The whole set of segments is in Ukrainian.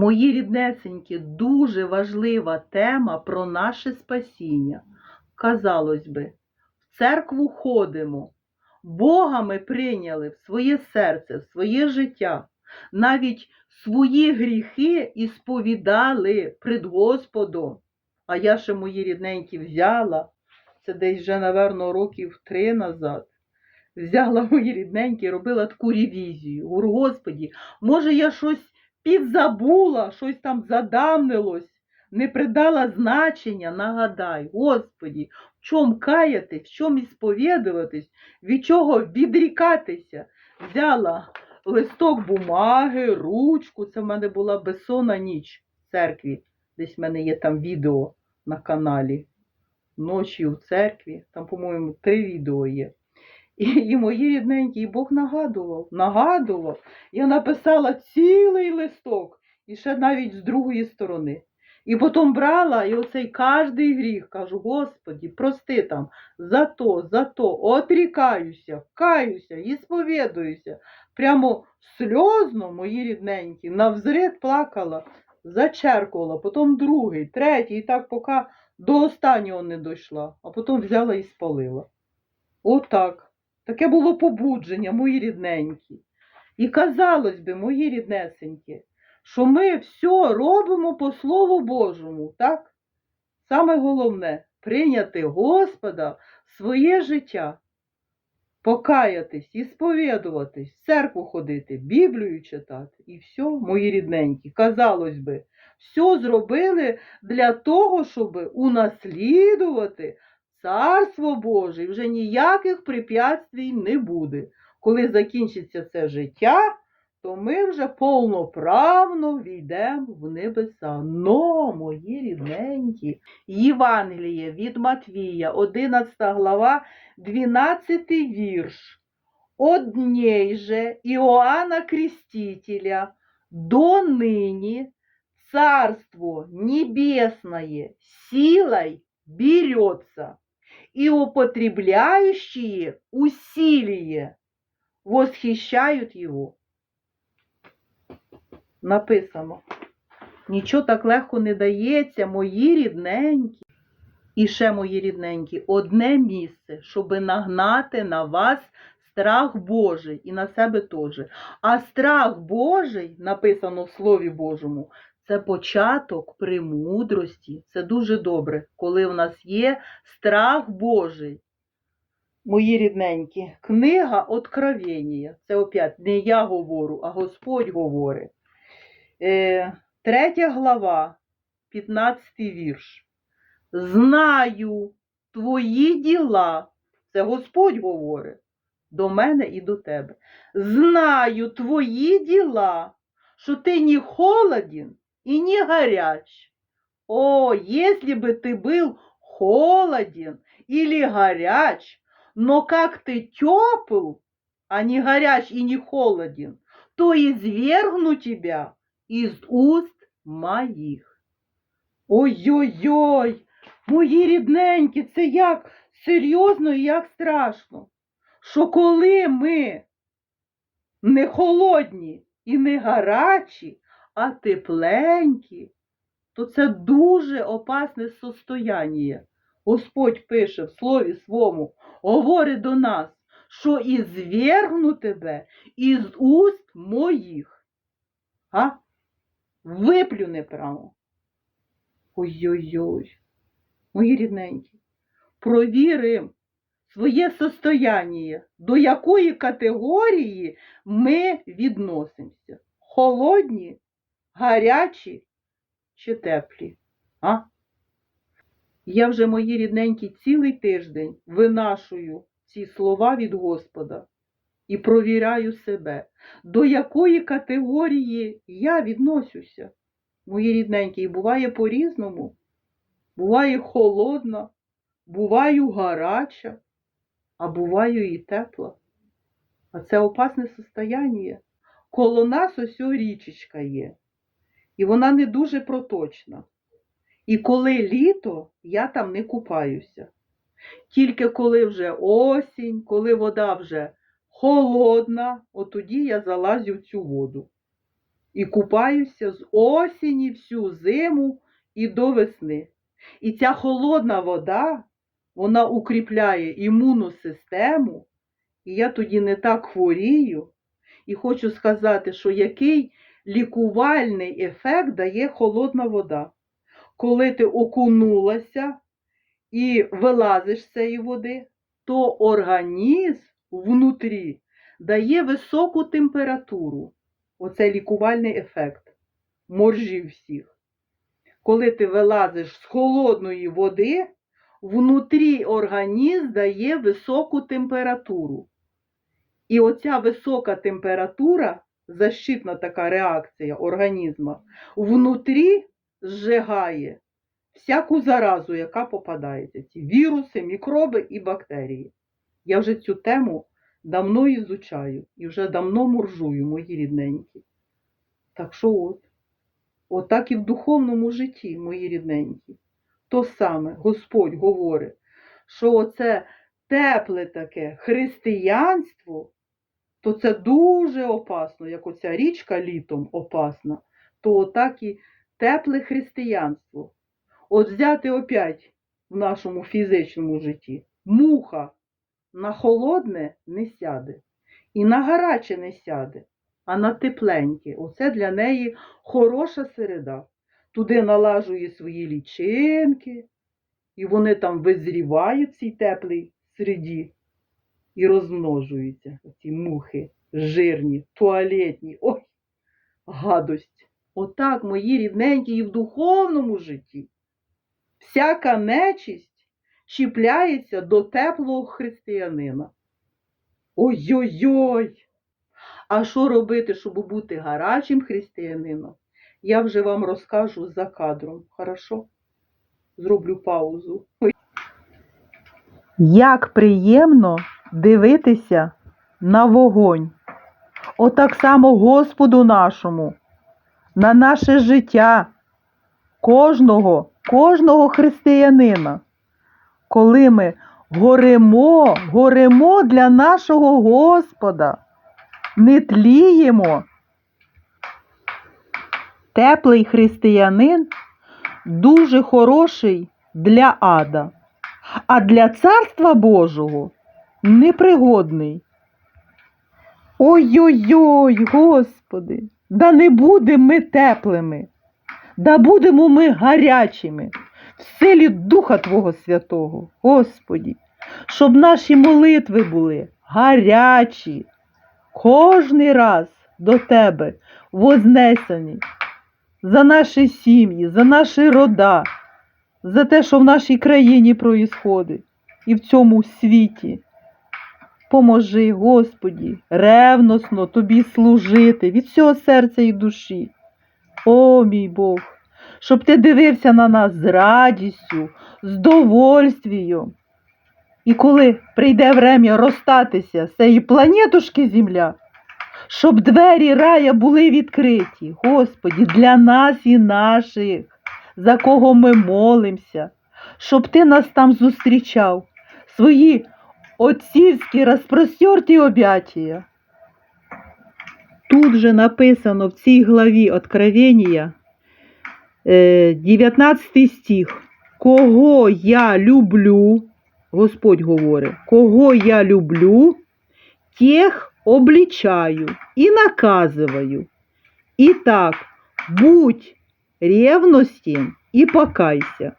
Мої ріднесенькі, дуже важлива тема про наше спасіння. Казалось би, в церкву ходимо, Бога ми прийняли в своє серце, в своє життя, навіть свої гріхи і сповідали пред Господом. А я ще мої рідненькі взяла, це десь вже, напевно, років три назад. Взяла мої рідненькі, робила таку ревізію. Господі, може, я щось підзабула, щось там задамнилось, не придала значення, нагадай, Господі, в чому каятись, в чому ісповідуватись, від чого відрікатися. Взяла листок бумаги, ручку, це в мене була безсонна ніч в церкві. Десь в мене є там відео на каналі. Ночі у церкві, там, по-моєму, три відео є. І, і мої рідненькі, і Бог нагадував, нагадував. Я написала цілий листок, і ще навіть з другої сторони. І потім брала і оцей кожний гріх, кажу, Господі, прости там, за то, за то, отрікаюся, каюся, і сповідуюся. Прямо сльозно, мої рідненькі, навзрід плакала, зачеркувала, потім другий, третій, і так поки до останнього не дійшла, а потім взяла і спалила. Отак. Таке було побудження, мої рідненькі. І казалось би, мої ріднесенькі, що ми все робимо по Слову Божому, так? Саме головне прийняти Господа своє життя, покаятись і сповідуватись, в церкву ходити, Біблію читати. І все, мої рідненькі, казалось би, все зробили для того, щоб унаслідувати Царство Боже, вже ніяких препятствій не буде. Коли закінчиться це життя, то ми вже повноправно війдемо в небеса. Но, мої рідненькі, Євангеліє від Матвія, 11 глава, 12 вірш. Одней же Иоанна Крестителя до ныне Царство Небесное силой берется, и употребляющие усилие восхищают его. Написано. Нічого так легко не дається, мої рідненькі. І ще, мої рідненькі, одне місце, щоб нагнати на вас страх Божий і на себе теж. А страх Божий, написано в Слові Божому, це початок премудрості. Це дуже добре, коли в нас є страх Божий. Мої рідненькі, книга Откровення. Це опять не я говорю, а Господь говорить. Е, третя глава, 15 вірш. Знаю твої діла. Це Господь говорить до мене і до тебе. Знаю твої діла, що ти не холоден и не горяч. О, если бы ты был холоден или горяч, но как ты тепл, а не горяч и не холоден, то извергну тебя из уст моїх. Ой-ой-ой, мої рідненькі, це як серйозно і як страшно, що коли ми не холодні і не гарячі, а тепленькі, то це дуже опасне состояння. Господь пише в слові своєму, говорить до нас, що і звергну тебе із уст моїх. А? Виплюне право. Ой-ой-ой, мої рідненькі, провіримо своє состояння, до якої категорії ми відносимося. Холодні гарячі чи теплі? А? Я вже, мої рідненькі, цілий тиждень винашую ці слова від Господа і провіряю себе, до якої категорії я відносюся. Мої рідненькі, і буває по-різному. Буває холодна, буваю гаряча, а буваю і тепла. А це опасне состояння. Коло нас ось річечка є і вона не дуже проточна. І коли літо, я там не купаюся. Тільки коли вже осінь, коли вода вже холодна, от тоді я залазю в цю воду. і купаюся з осені всю зиму і до весни. І ця холодна вода, вона укріпляє імунну систему, і я тоді не так хворію. І хочу сказати, що який лікувальний ефект дає холодна вода. Коли ти окунулася і вилазиш з цієї води, то організм внутрі дає високу температуру. Оце лікувальний ефект моржів всіх. Коли ти вилазиш з холодної води, внутрі організм дає високу температуру. І оця висока температура, защитна така реакція організму, внутрі зжигає всяку заразу, яка попадається. Ці віруси, мікроби і бактерії. Я вже цю тему давно ізучаю і вже давно моржую, мої рідненькі. Так що от, отак і в духовному житті, мої рідненькі. То саме Господь говорить, що оце тепле таке християнство, то це дуже опасно, як оця річка літом опасна, то отак і тепле християнство. От взяти опять в нашому фізичному житті муха на холодне не сяде, і на гаряче не сяде, а на тепленьке. Оце для неї хороша середа. Туди налажує свої лічинки, і вони там визрівають в цій теплій середі і розмножуються. Ці мухи жирні, туалетні. Ой, гадость. Отак, мої рідненькі, і в духовному житті. Всяка нечисть чіпляється до теплого християнина. Ой-ой-ой! А що робити, щоб бути гарячим християнином? Я вже вам розкажу за кадром. Хорошо? Зроблю паузу. Як приємно дивитися на вогонь. Отак само Господу нашому, на наше життя, кожного, кожного християнина. Коли ми горемо, горемо для нашого Господа, не тліємо. Теплий християнин дуже хороший для ада, а для Царства Божого непригодний. Ой-ой-ой, Господи, да не будемо ми теплими, да будемо ми гарячими в силі Духа Твого Святого, Господі, щоб наші молитви були гарячі, кожний раз до Тебе вознесені за наші сім'ї, за наші рода, за те, що в нашій країні проїсходить і в цьому світі. Поможи, Господі, ревносно тобі служити від всього серця і душі. О, мій Бог, щоб ти дивився на нас з радістю, з довольствієм. І коли прийде время розстатися з цієї планетушки Земля, щоб двері рая були відкриті, Господі, для нас і наших, за кого ми молимося, щоб ти нас там зустрічав, свої отцівські розпростерті об'яття. Тут же написано в цій главі Откровення, е, 19 стих. Кого я люблю, Господь говорить, кого я люблю, тех обличаю і наказываю. І так, будь ревностен і покайся.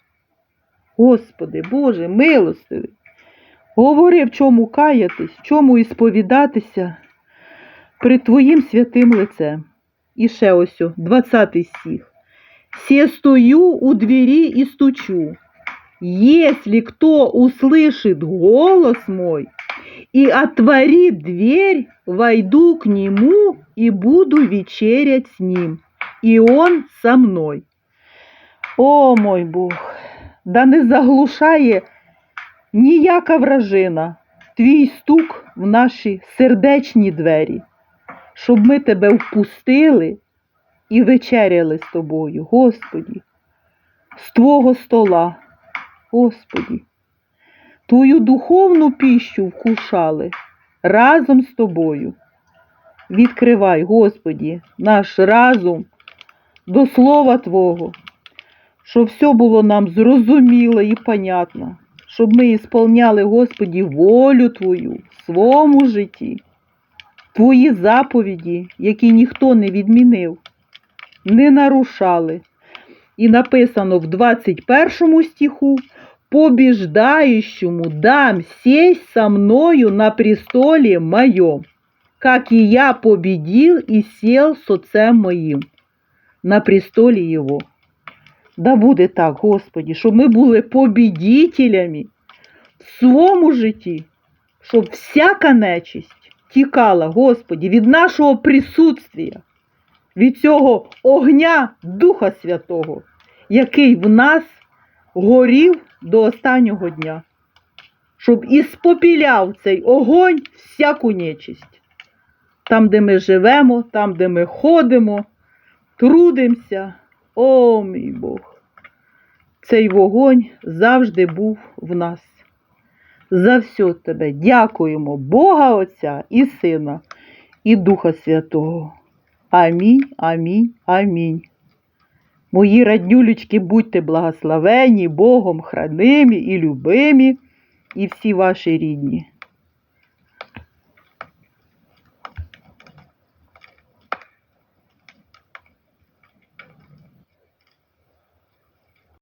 Господи, Боже, милостивий, говори, в чому каятись, в чому ісповідатися при Твоїм святим лицем. І ще ось, о, 20 стих. «Се стою у двери и стучу. Если кто услышит голос мой и отворит дверь, войду к нему и буду вечерять с ним, и он со мной. О мой Бог, да не заглушає ніяка вражина. Твій стук в наші сердечні двері, щоб ми тебе впустили і вечеряли з тобою, Господі, з Твого стола, Господі, Твою духовну піщу вкушали разом з тобою. Відкривай, Господі, наш разум до Слова Твого, щоб все було нам зрозуміло і понятно, щоб ми ісполняли, Господі, волю Твою в своєму житті, Твої заповіді, які ніхто не відмінив, не нарушали. І написано в 21 стиху, побеждающему дам сесть со мною на престоле моем, как и я победил и сел с отцем моїм на престолі Його. Да буде так, Господі, щоб ми були побідітелями в своєму житті, щоб всяка нечисть тікала, Господі, від нашого присутствия, від цього огня Духа Святого, який в нас горів до останнього дня, щоб і спопіляв цей огонь всяку нечисть. Там, де ми живемо, там, де ми ходимо, трудимося. О, мій Бог! Цей вогонь завжди був в нас. За все тебе дякуємо Бога Отця і Сина, і Духа Святого. Амінь, амінь, амінь. Мої раднюлечки, будьте благословені Богом, хранимі і любимі, і всі ваші рідні.